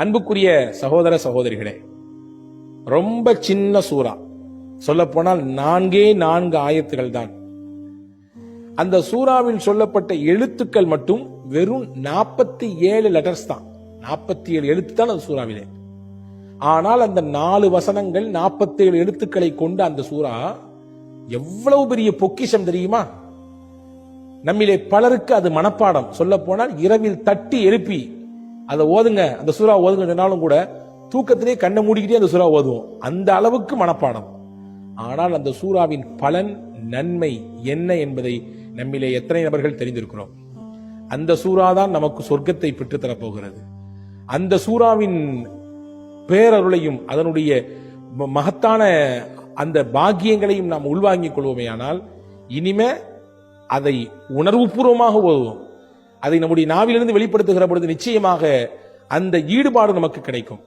அன்புக்குரிய சகோதர சகோதரிகளே ரொம்ப சின்ன சூறா. சொல்ல போனால் நான்கே நான்கு ஆயத்துகள் தான். அந்த சூறாவில் சொல்லப்பட்ட எழுத்துக்கள் மட்டும் வெறும் நாற்பத்தி ஏழு லெட்டர்ஸ் தான். நாற்பத்தி ஏழு எழுத்து தான் அந்த சூறாவிலே. ஆனால் அந்த நாலு வசனங்கள் நாற்பத்தி ஏழு எழுத்துக்களை கொண்ட அந்த சூறா எவ்வளவு பெரிய பொக்கிஷம் தெரியுமா? நம்மிலே பலருக்கு அது மனப்பாடம். சொல்ல போனால் இரவில் தட்டி எழுப்பி அதை ஓதுங்க. அந்த சூறா ஓதுங்க சொன்னாலும் கூட தூக்கத்திலே கண்ணை மூடிக்கிட்டே அந்த சூறா ஓதுவோம். அந்த அளவுக்கு மனப்பாடம். ஆனால் அந்த சூறாவின் பலன் நன்மை என்ன என்பதை நம்மிலே எத்தனை நபர்கள் தெரிந்திருக்கிறோம். அந்த சூறா தான் நமக்கு சொர்க்கத்தை பெற்றுத்தரப் போகிறது அந்த சூறாவின் பேரருளையும் அதனுடைய ம- மகத்தான அந்த பாக்கியங்களையும் நாம் உள்வாங்கிக் கொள்வோமேயானால் இனிமே அதை உணர்வுபூர்வமாக ஓதுவோம். அதை நம்முடைய நாவிலிருந்து வெளிப்படுத்துகிற பொழுது நிச்சயமாக அந்த ஈடுபாடு நமக்கு கிடைக்கும்.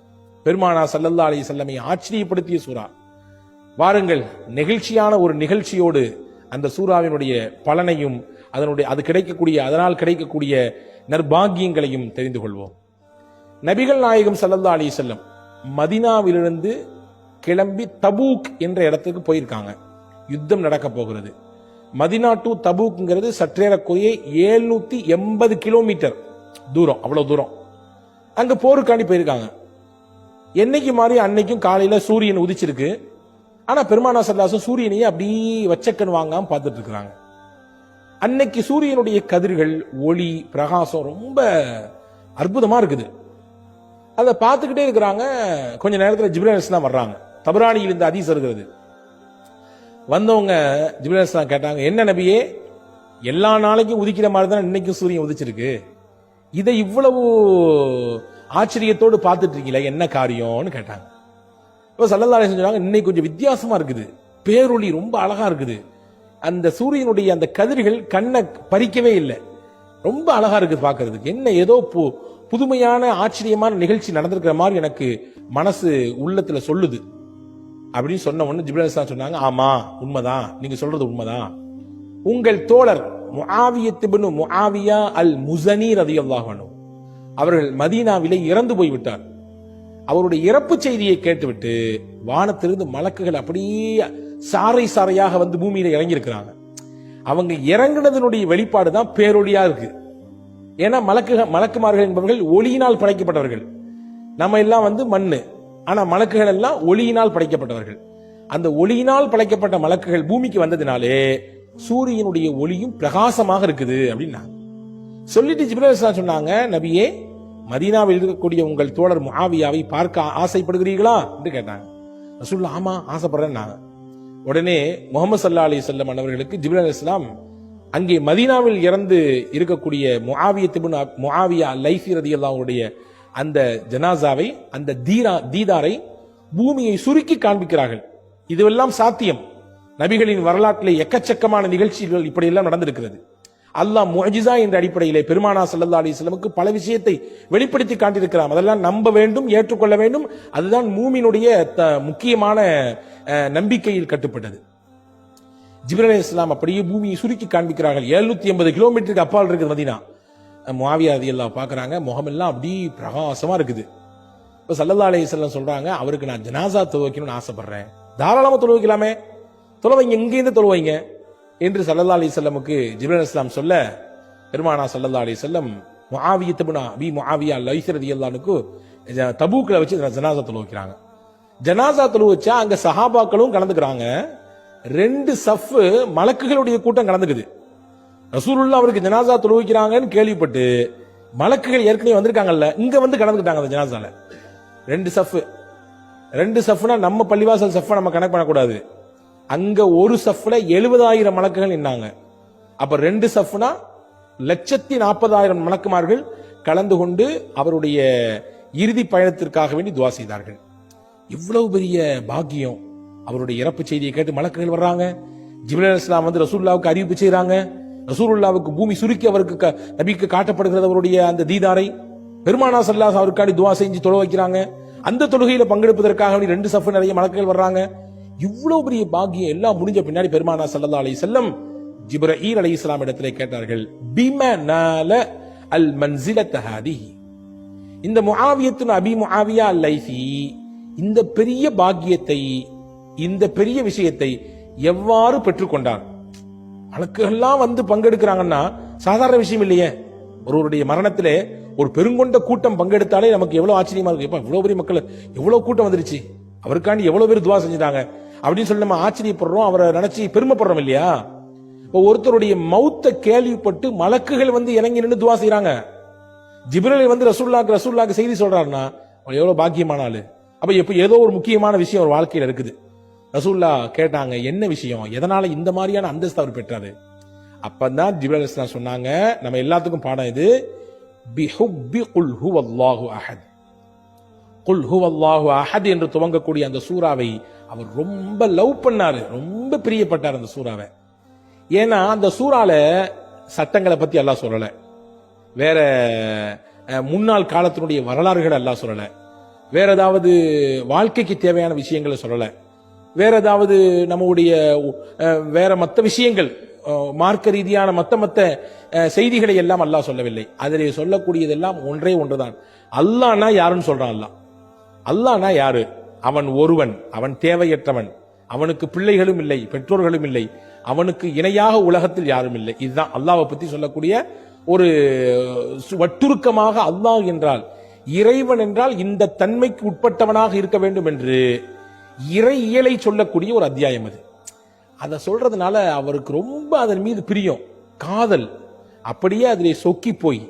பெருமானா சல்லல்லா அலி செல்லமை ஆச்சரியப்படுத்திய சூறா. வாருங்கள் நெகிழ்ச்சியான ஒரு நிகழ்ச்சியோடு அந்த சூறாவினுடைய பலனையும் அதனுடைய அது கிடைக்கக்கூடிய அதனால் கிடைக்கக்கூடிய நற்பாகியங்களையும் தெரிந்து கொள்வோம். நபிகள் நாயகம் சல்லல்லா அலி செல்லம் மதினாவிலிருந்து கிளம்பி தபூக் என்ற இடத்துக்கு போயிருக்காங்க. யுத்தம் நடக்க போகிறது. மதினா டு தபூக்ங்கிறது சற்றேறக்குறைய ஏழ்நூத்தி எண்பது கிலோமீட்டர் தூரம் அவ்வளவு தூரம். அங்க போருக்காண்டி போயிருக்காங்க. என்னைக்கு மாதிரி அன்னைக்கும் காலையில சூரியன் உதிச்சிருக்கு. ஆனா பெருமானா சல்லாசம் சூரியனையே அப்படியே வச்சக்கன் வாங்காம பார்த்துட்டு இருக்கிறாங்க அன்னைக்கு சூரியனுடைய கதிர்கள் ஒளி பிரகாசம் ரொம்ப அற்புதமா இருக்குது. அதை பார்த்துக்கிட்டே இருக்கிறாங்க. கொஞ்ச நேரத்தில் ஜிப்ரேல் தான் வர்றாங்க. தபராணியில் இந்த அதீஸ் இருக்கிறது வந்தவங்க ஜிப்ரேல் இஸ்லாம் கேட்டாங்க என்ன நபியே? எல்லா நாளைக்கும் உதிக்கிற மாதிரி தான் இன்னைக்கும் சூரியன் உதிச்சிருக்கு. இதை இவ்வளவு ஆச்சரியத்தோடு பார்த்துட்டு இருக்கீங்களே என்ன காரியம்னு கேட்டாங்க. இப்போ சல்லல்லா சொன்னாங்க இன்னைக்கு கொஞ்சம் வித்தியாசமா இருக்குது. பேரொளி ரொம்ப அழகா இருக்குது. அந்த சூரியனுடைய அந்த கதிர்கள் கண்ணை பறிக்கவே இல்லை. ரொம்ப அழகா இருக்குது பார்க்கறதுக்கு. என்ன ஏதோ பு- புதுமையான ஆச்சரியமான நிகழ்ச்சி நடந்திருக்கிற மாதிரி எனக்கு மனசு உள்ளத்துல சொல்லுது. அப்படின்னு சொன்ன உடனே ஜிப்ரேல் சொன்னாங்க ஆமா உண்மைதான். நீங்க சொல்றது உண்மைதான். உங்கள் தோழர் முஆவியத்துபனு முஆவியா அல் முசனி ரதியல்லாஹு அன்ஹு அவர்கள் மதீனாவிலே இறந்து போய்விட்டார் அவருடைய இறப்பு செய்தியை கேட்டுவிட்டு வானத்திலிருந்து மலக்குகள் அப்படியே சாறை சாறையாக வந்து பூமியில இறங்கியிருக்கிறாங்க. அவங்க இறங்கினதனுடைய வெளிப்பாடு தான் பேரொழியா இருக்கு. ஏன்னா மலக்கு மலக்குமார்கள் என்பவர்கள் ஒளியினால் படைக்கப்பட்டவர்கள். நம்ம எல்லாம் வந்து மண்ணு. ஆனா மலக்குகள் எல்லாம் ஒளியினால் படைக்கப்பட்டவர்கள். அந்த ஒளியினால் படைக்கப்பட்ட மலக்குகள் பூமிக்கு வந்ததினாலே சூரியனுடைய ஒளியும் பிரகாசமாக இருக்குது அப்படின்னா சொல்லிட்டு ஜிப்ரேல் சொன்னாங்க நபியே மதீனாவில் இருக்கக்கூடிய உங்கள் தோழர் மாவியாவை பார்க்க ஆசைப்படுகிறீர்களா? என்று கேட்டாங்க. ரசூலுல்லாஹ் ஆமா ஆசைப்படுறேன்னாங்க. உடனே முகமது சல்லா அலி செல்லம் அவர்களுக்கு ஜிப்ரேல் இஸ்லாம் அங்கே மதீனாவில் இறந்து இருக்கக்கூடிய முஆவியத்து முஆவியா லைஃபி ரதியல்லாவுடைய அந்த ஜனாசாவை அந்த தீரா தீதாரை பூமியை சுருக்கி காண்பிக்கிறார்கள். இதுவெல்லாம் சாத்தியம். நபிகளின் வரலாற்றிலே எக்கச்சக்கமான நிகழ்ச்சிகள் இப்படியெல்லாம் நடந்திருக்கிறது. அல்லாஹ் முஅஜிசா என்ற அடிப்படையிலே பெருமானா சல்லா அலைஹி பல விஷயத்தை வெளிப்படுத்தி காட்டியிருக்கிறார் அதெல்லாம் நம்ப வேண்டும் ஏற்றுக்கொள்ள வேண்டும். அதுதான் மூமினுடைய த- முக்கியமான நம்பிக்கையில் கட்டுப்பட்டது. ஜிப்ரல் இஸ்லாம் அப்படியே பூமியை சுருக்கி காண்பிக்கிறார்கள். 780 எண்பது கிலோமீட்டருக்கு அப்பால் இருக்குது மதினா. முஆவியா எல்லாம் பார்க்குறாங்க முகமெல்லாம் அப்படி பிரகாசமாக இருக்குது. இப்போ சல்லல்லா செல்லம் சொல்கிறாங்க அவருக்கு நான் ஜனாசா துவைக்கணும்னு ஆசைப்படுறேன். தாராளமாக தொழுவைக்கலாமே. தொழுவைங்க எங்கேருந்து தொழுவைங்க? என்று சல்லல்லா அலிசல்லமுக்கு ஜிபுல் இஸ்லாம் சொல்ல பெருமானா சல்லல்லா அலிசல்லம் தபுனா அபி முஆவியா லைசரதி அல்லானுக்கு தபூக்கில் வச்சு ஜனாசா தொழுவிக்கிறாங்க. ஜனாசா தொழு அங்கே சஹாபாக்களும் கலந்துக்கிறாங்க. ரெண்டு சஃப் மலக்குகளுடைய கூட்டம் கலந்துக்குது. ரசூலுல்லா அவருக்கு ஜனாசா தொழுவிக்கிறாங்கன்னு கேள்விப்பட்டு மலக்குகள் ஏற்கனவே வந்திருக்காங்கல்ல இங்க வந்து கலந்துக்கிட்டாங்க அந்த ஜனாசால. ரெண்டு சஃப். ரெண்டு சஃப்னா நம்ம பள்ளிவாசல் சஃப்பை நம்ம கணக்கு பண்ணக்கூடாது. அங்க ஒரு சஃப்ல எழுபதாயிரம் மலக்குகள் நின்னாங்க. அப்ப ரெண்டு சஃப்னா லட்சத்தி நாற்பதாயிரம் மலக்குமார்கள் கலந்து கொண்டு அவருடைய இறுதி பயணத்திற்காக வேண்டி துவா செய்தார்கள். இவ்வளவு பெரிய பாக்கியம். அவருடைய இறப்பு செய்தியை கேட்டு மலக்குகள் வர்றாங்க. ஜிபுல் இஸ்லாம் வந்து ரசூல்லாவுக்கு அறிவிப்பு செய்கிறாங்க ரசூலுல்லாவுக்கு பூமி சுருக்கி அவருக்கு நபிக்கு காட்டப்படுகிறது அவருடைய அந்த தீதாரை பெருமானா சல்லாஸ் அவருக்காடி துவா செஞ்சு தொழ வைக்கிறாங்க. அந்த தொழுகையில பங்கெடுப்பதற்காக ரெண்டு சஃப் நிறைய மலக்குகள் வர்றாங்க. இவ்வளவு பெரிய பாக்கியம் எல்லாம் முடிஞ்ச பின்னாடி பெருமானா சல்லா அலி செல்லம் ஜிப்ரஈல் அலி இஸ்லாம் இடத்திலே கேட்டார்கள் பிம நால அல் மன்சில தஹாதி இந்த முஆவியத்துன் அபி முஆவியா லைஃபி இந்த பெரிய பாக்கியத்தை இந்த பெரிய விஷயத்தை எவ்வாறு பெற்றுக்கொண்டார்? வழக்குகள்லாம் வந்து பங்கெடுக்கிறாங்கன்னா சாதாரண விஷயம் இல்லையே. ஒருவருடைய மரணத்திலே ஒரு பெருங்கொண்ட கூட்டம் பங்கெடுத்தாலே நமக்கு எவ்வளவு ஆச்சரியமா இருக்கு. இப்போ இவ்வளவு பெரிய மக்கள் எவ்வளவு கூட்டம் வந்துருச்சு. அவருக்காண்டி எவ்வளவு பேர் துவா செஞ்சுட்டாங்க. அப்படின்னு சொல்லி நம்ம ஆச்சரியப்படுறோம் அவரை நினைச்சு பெருமைப்படுறோம் இல்லையா? இப்போ ஒருத்தருடைய மௌத்த கேள்விப்பட்டு மலக்குகள் வந்து இறங்கி நின்று துவா செய்யறாங்க ஜிப்ரேல் வந்து ரசூல்லாக்கு ரசூல்லாக்கு செய்தி சொல்றாருன்னா அவன் எவ்வளவு பாக்கியமான ஆளு. அப்ப எப்ப ஏதோ ஒரு முக்கியமான விஷயம் ஒரு வாழ்க்கையில் இருக்குது. ரசூல்லா கேட்டாங்க என்ன விஷயம்? எதனால இந்த மாதிரியான அந்தஸ்து அவர் பெற்றாரு? அப்பதான் ஜிப்ரேல் அலைஹிஸ்ஸலாம் சொன்னாங்க நம்ம எல்லாத்துக்கும் பாடம் இது பிஹுப்பி குல் ஹுவல்லாஹு அஹத். குல் ஹுவல்லாஹு அஹத் என்று துவங்கக்கூடிய அந்த சூறாவை அவர் ரொம்ப லவ் பண்ணாரு ரொம்ப பிரியப்பட்டார் அந்த சூறாவை. ஏன்னா அந்த சூறால சட்டங்களை பத்தி எல்லாம் சொல்லல. வேற முன்னாள் காலத்தினுடைய வரலாறுகள் எல்லாம் சொல்லல. வேற ஏதாவது வாழ்க்கைக்கு தேவையான விஷயங்களை சொல்லலை. வேற ஏதாவது நம்முடைய வேற மற்ற விஷயங்கள் மார்க்க ரீதியான மத்த மத்த செய்திகளை எல்லாம் அல்லாஹ் சொல்லவில்லை. அதில் சொல்லக்கூடியதெல்லாம் ஒன்றே ஒன்றுதான். அல்லாஹ்னா யாருன்னு சொல்றான் அல்லாஹ்? அல்லாஹ்னா யாரு? அவன் ஒருவன் அவன் தேவையற்றவன். அவனுக்கு பிள்ளைகளும் இல்லை பெற்றோர்களும் இல்லை. அவனுக்கு இணையாக உலகத்தில் யாரும் இல்லை. இதுதான் அல்லாவை பத்தி சொல்லக்கூடிய ஒரு சு- வட்டுருக்கமாக அல்லாஹ் என்றால் இறைவன் என்றால் இந்த தன்மைக்கு உட்பட்டவனாக இருக்க வேண்டும் என்று இறை இயலை சொல்லக்கூடிய ஒரு அத்தியாயம் அது. அதை சொல்றதுனால அவருக்கு ரொம்ப அதன் மீது பிரியம் காதல். அப்படியே அதில் சொக்கி போய்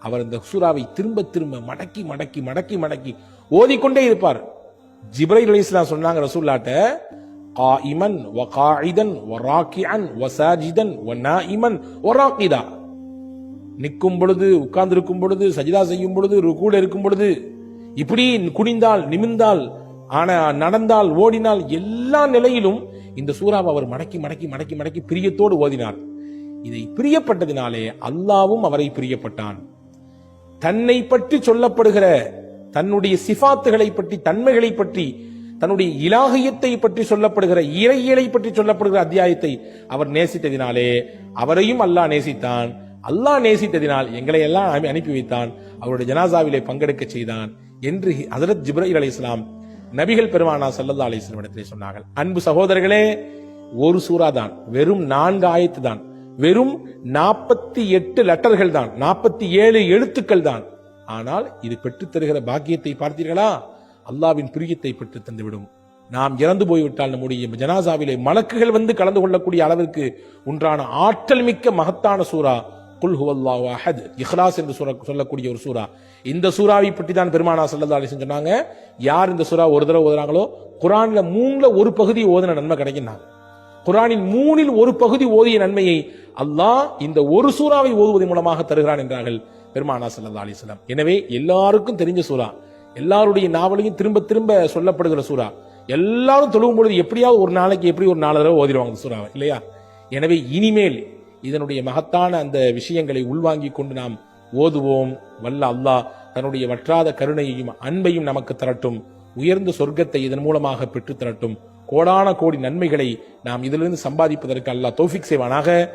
அவர் இந்த சூறாவை திரும்ப திரும்ப மடக்கி மடக்கி மடக்கி மடக்கி ஓதிக்கொண்டே இருப்பார். ஜிப்ரைல் அலி இஸ்லாம் சொன்னாங்க ரசூல்லாட்ட காஇமன் வ காஇதன் வ ராக்கியன் வ சாஜிதன் வ நாஇமன் வ ராக்கிதா. நிற்கும் பொழுது உட்கார்ந்திருக்கும் பொழுது சஜிதா செய்யும் பொழுது ருகூட இருக்கும் பொழுது இப்படி குனிந்தால் நிமிந்தால் ஆனால் நடந்தால் ஓடினால் எல்லா நிலையிலும் இந்த சூறாவை அவர் மடக்கி மடக்கி மடக்கி மடக்கி பிரியத்தோடு ஓதினார். இதை பிரியப்பட்டதினாலே அல்லாவும் அவரை பிரியப்பட்டான். தன்னை பற்றி சொல்லப்படுகிற தன்னுடைய சிஃபாத்துகளை பற்றி தன்மைகளை பற்றி தன்னுடைய இலாகியத்தை பற்றி சொல்லப்படுகிற இறையியலை பற்றி சொல்லப்படுகிற அத்தியாயத்தை அவர் நேசித்ததினாலே அவரையும் அல்லாஹ் நேசித்தான். அல்லாஹ் நேசித்ததினால் எங்களை எல்லாம் அனுப்பி வைத்தான். அவருடைய ஜனாசாவிலே பங்கெடுக்க செய்தான் என்று ஹசரத் அல் இஸ்லாம் நபிகள் பெருமானா சல்லல்லா அலிஸ்லாம் இடத்திலே சொன்னார்கள் அன்பு சகோதரர்களே ஒரு சூறா தான் வெறும் நான்கு ஆயத்து தான் வெறும் நாற்பத்தி எட்டு லெட்டர்கள் தான் நாற்பத்தி ஏழு எழுத்துக்கள் தான். ஆனால் இது பெற்றுத் தருகிற பாக்கியத்தை பார்த்தீர்களா? அல்லாவின் பிரியத்தை பெற்று தந்துவிடும். நாம் இறந்து போய்விட்டால் நம்முடைய ஜனாசாவிலே மலக்குகள் வந்து கலந்து கொள்ளக்கூடிய அளவிற்கு உன்றான ஆற்றல் மிக்க மகத்தான சூரா குல் ஹுவல்லா அஹத் இஹ்லாஸ் என்று சொல்ல- சொல்லக்கூடிய ஒரு சூரா இந்த சூறாவை பற்றி தான் பெருமானா சல்லா அலிசன் சொன்னாங்க. யார் இந்த சூறா ஒரு தடவை ஓதுறாங்களோ குரானில் மூணுல ஒரு பகுதி ஓதுன நன்மை கிடைக்குன்னாங்க குரானின் மூணில் ஒரு பகுதி ஓதிய நன்மையை அல்லாஹ் இந்த ஒரு சூறாவை ஓதுவதன் மூலமாக தருகிறான் என்றார்கள் பெருமானா சல்லா அலிஸ்லாம் எனவே எல்லாருக்கும் தெரிஞ்ச சூறா. எல்லாருடைய நாவலையும் திரும்ப திரும்ப சொல்லப்படுகிற சூறா. எல்லாரும் தொழுகும் பொழுது எப்படியாவது ஒரு நாளைக்கு எப்படி ஒரு நாலு தடவை ஓதிடுவாங்க சூறாவை இல்லையா? எனவே இனிமேல் இதனுடைய மகத்தான அந்த விஷயங்களை உள்வாங்கிக் கொண்டு நாம் ஓதுவோம். வல்ல அல்லாஹ் தன்னுடைய வற்றாத கருணையையும் அன்பையும் நமக்கு தரட்டும். உயர்ந்த சொர்க்கத்தை இதன் மூலமாக பெற்று தரட்டும். கோடான கோடி நன்மைகளை நாம் இதிலிருந்து சம்பாதிப்பதற்கு அல்லாஹ் தோஃபிக் செய்வானாக.